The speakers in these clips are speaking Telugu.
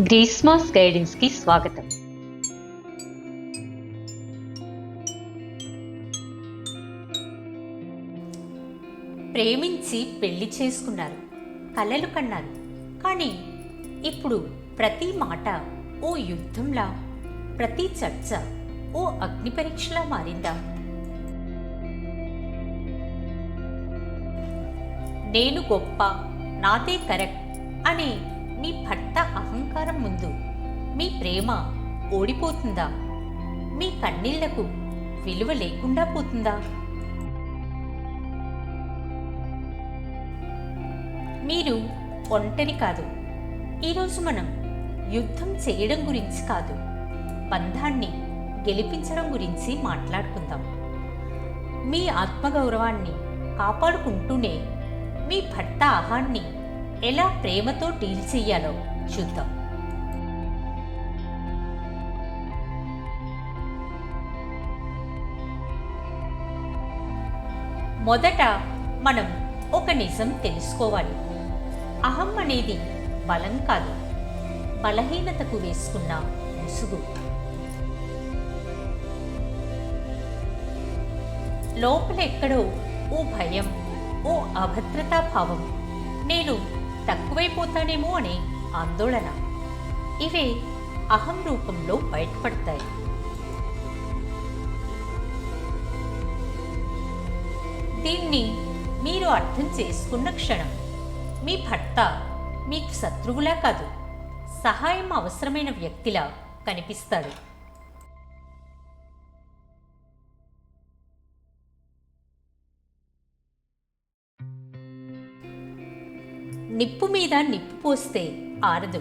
గ్రీస్మాస్ గైడెన్స్కి స్వాగతం. ప్రేమించి పెళ్ళి చేసుకున్నారు. కలలు కన్నారు. కానీ ఇప్పుడు ప్రతి మాట ఓ యుద్ధంలా ప్రతి చర్చ ఓ అగ్ని పరీక్షలా మారిందా? నేను గొప్ప నాదే కరెక్ట్ అనే మీ భర్త అహంకారం ముందు. మీ ప్రేమ ఓడిపోతుందా? మీ కన్నీళ్ళకు విలువ లేకుండా పోతుందా? మీరు ఒంటరి కాదు. ఈరోజు మనం యుద్ధం చేయడం గురించి కాదు. బంధాన్ని గెలిపించడం గురించి మాట్లాడుకుందాం. మీ ఆత్మగౌరవాన్ని కాపాడుకుంటూనే మీ భర్త ఆహాన్ని ఎలా ప్రేమతో డీల్ చెయ్యాలో చూద్దాం. మొదట మనం ఒక నిజం తెలుసుకోవాలి. అహం అనేది బలం కాదు. బలహీనతకు వేసుకున్న ముసుగు. లోపల ఎక్కడో ఓ భయం ఓ అభద్రతా భావం. నేను తక్కువైపోతానేమో అనే ఆందోళన. ఇవే అహం రూపంలో బయటపడతాయి. దీన్ని మీరు అర్థం చేసుకున్న క్షణం మీ భర్త మీకు శత్రువులా కాదు సహాయం అవసరమైన వ్యక్తిలా కనిపిస్తాడు. నిప్పు మీద నిప్పు పోస్తే ఆరదు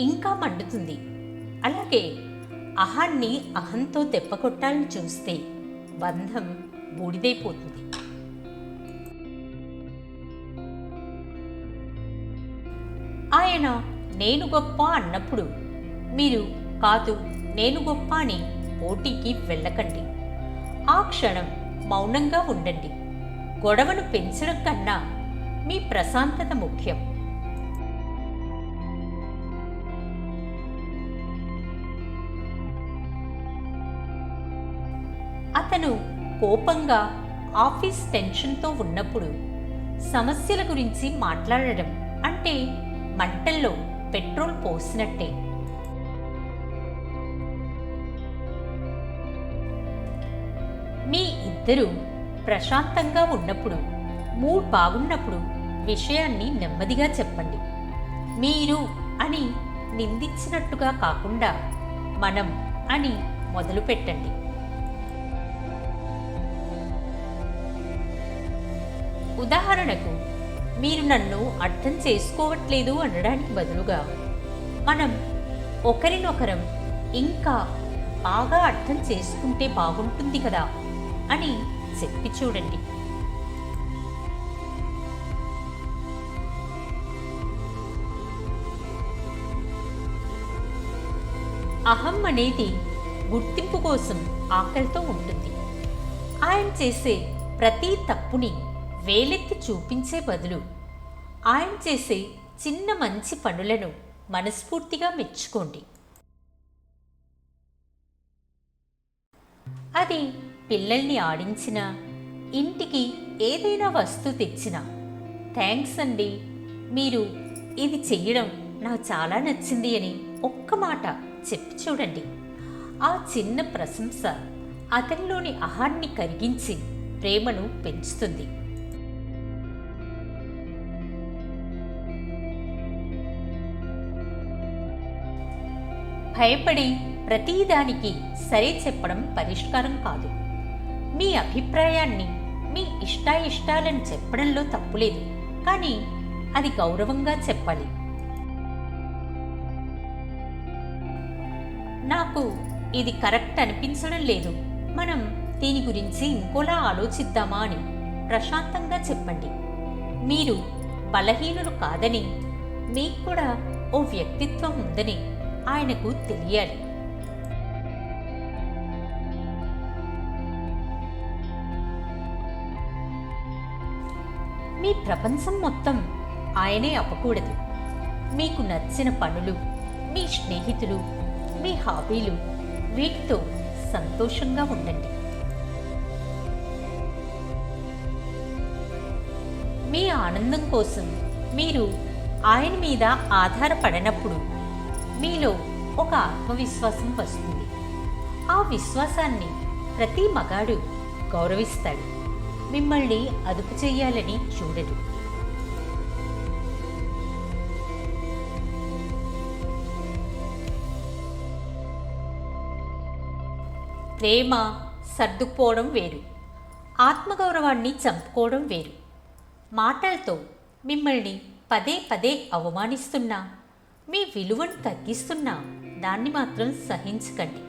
ఇంకా మండుతుంది. అలాగే అహాన్ని అహంతో తెప్పకొట్టాలని చూస్తే బంధం బూడిదైపోతుంది. ఆయన నేను గొప్ప అన్నప్పుడు మీరు కాదు నేను గొప్ప అని పోటీకి వెళ్ళకండి. ఆ క్షణం మౌనంగా ఉండండి. గొడవను పెంచడం కన్నా మీ ప్రశాంతత ముఖ్యం. కోపంగా ఆఫీస్ టెన్షన్తో ఉన్నప్పుడు సమస్యల గురించి మాట్లాడడం అంటే మంటల్లో పెట్రోల్ పోసినట్టే. మీ ఇద్దరు ప్రశాంతంగా ఉన్నప్పుడు మూడ్ బాగున్నప్పుడు విషయాన్ని నెమ్మదిగా చెప్పండి. మీరు అని నిందించినట్టుగా కాకుండా మనం అని మొదలుపెట్టండి. ఉదాహరణకు మీరు నన్ను అర్థం చేసుకోవట్లేదు అనడానికి బదులుగా మనం ఒకరినొకరం ఇంకా బాగా అర్థం చేసుకుంటే బాగుంటుంది కదా అని చెప్పి చూడండి. అహం అనేది గుర్తింపు కోసం ఆకలితో ఉంటుంది. ఆయన చేసే ప్రతి తప్పుని వేలెత్తి చూపించే బదులు ఆయన చేసే చిన్న మంచి పనులను మనస్ఫూర్తిగా మెచ్చుకోండి. అది పిల్లల్ని ఆడించినా ఇంటికి ఏదైనా వస్తువు తెచ్చినా. థ్యాంక్స్ అండి. మీరు ఇది చెయ్యడం నాకు చాలా నచ్చింది అని ఒక్క మాట చెప్పి చూడండి. ఆ చిన్న ప్రశంస అతనిలోని అహాన్ని కరిగించి ప్రేమను పెంచుతుంది. భయపడి ప్రతిదానికి సరే చెప్పడం పరిష్కారం కాదు. మీ అభిప్రాయాన్ని మీ ఇష్టాయిష్టాలను చెప్పడంలో తప్పులేదు. కానీ అది గౌరవంగా చెప్పాలి. నాకు ఇది కరెక్ట్ అనిపించడం లేదు. మనం దీని గురించి ఇంకోలా ఆలోచిద్దామా అని ప్రశాంతంగా చెప్పండి. మీరు బలహీనులు కాదని మీకు కూడా ఓ వ్యక్తిత్వం ఉందని ఆయనకు తెలియాలి. మీ ప్రపంచం మొత్తం ఆయనే అవ్వకూడదు. మీకు నచ్చిన పనులు మీ స్నేహితులు మీ హాబీలు వీటితో సంతోషంగా ఉండండి. మీ ఆనందం కోసం మీరు ఆయన మీద ఆధారపడనప్పుడు మీలో ఒక ఆత్మవిశ్వాసం వస్తుంది. ఆ విశ్వాసాన్ని ప్రతి మగాడు గౌరవిస్తాడు. మిమ్మల్ని అదుపు చేయాలని చూడడు ప్రేమ సర్దుకుపోవడం వేరు. ఆత్మగౌరవాన్ని చంపుకోవడం వేరు. మాటలతో మిమ్మల్ని పదే పదే అవమానిస్తున్నా మీ విలువను తగ్గిస్తున్నా దాన్ని మాత్రం సహించకండి.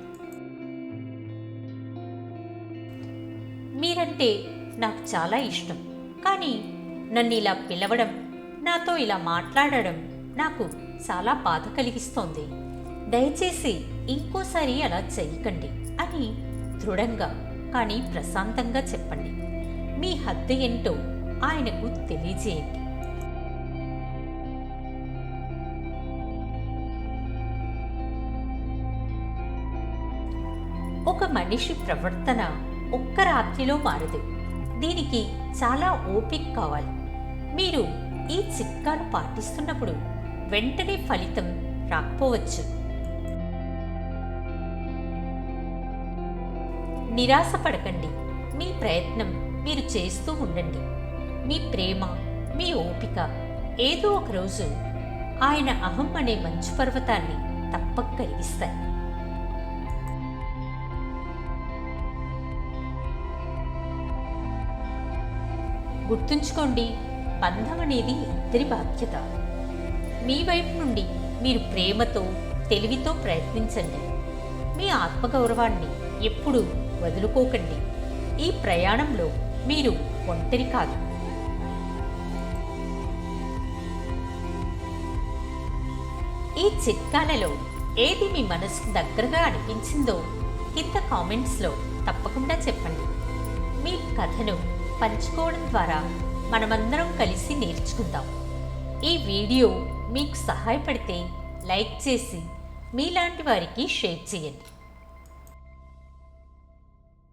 మీరంటే నాకు చాలా ఇష్టం. కానీ నన్ను ఇలా పిలవడం నాతో ఇలా మాట్లాడడం నాకు చాలా బాధ కలిగిస్తోంది. దయచేసి ఇంకోసారి అలా చేయకండి అని దృఢంగా కానీ ప్రశాంతంగా చెప్పండి. మీ హద్దు ఏంటో ఆయనకు తెలియజేయండి. ఒక మనిషి ప్రవర్తన ఒక్క రాత్రిలో మారదు. దీనికి చాలా ఓపిక కావాలి. మీరు ఈ చిట్కాను పాటిస్తున్నప్పుడు వెంటనే ఫలితం రాకపోవచ్చు. నిరాశపడకండి. మీ ప్రయత్నం మీరు చేస్తూ ఉండండి. మీ ప్రేమ మీ ఓపిక ఏదో ఒక రోజు ఆయన అహం అనే మంచు పర్వతాన్ని తప్పక కలిగిస్తాయి గుర్తుంచుకోండి బంధం అనేది ఇద్దరి బాధ్యత. మీ వైపు నుండి మీరు ప్రేమతో తెలివితో ప్రయత్నించండి. మీ ఆత్మగౌరవాన్ని ఎప్పుడూ వదులుకోకండి. ఈ ప్రయాణంలో మీరు ఒంటరి కాదు. ఈ చిట్కాలలో ఏది మీ మనసుకు దగ్గరగా అనిపించిందో కింద కామెంట్స్లో తప్పకుండా చెప్పండి. మీ కథను పంచుకోవడం ద్వారా మనమందరం కలిసి నేర్చుకుందాం. ఈ వీడియో మీకు సహాయపడితే లైక్ చేసి మీలాంటి వారికి షేర్ చేయండి.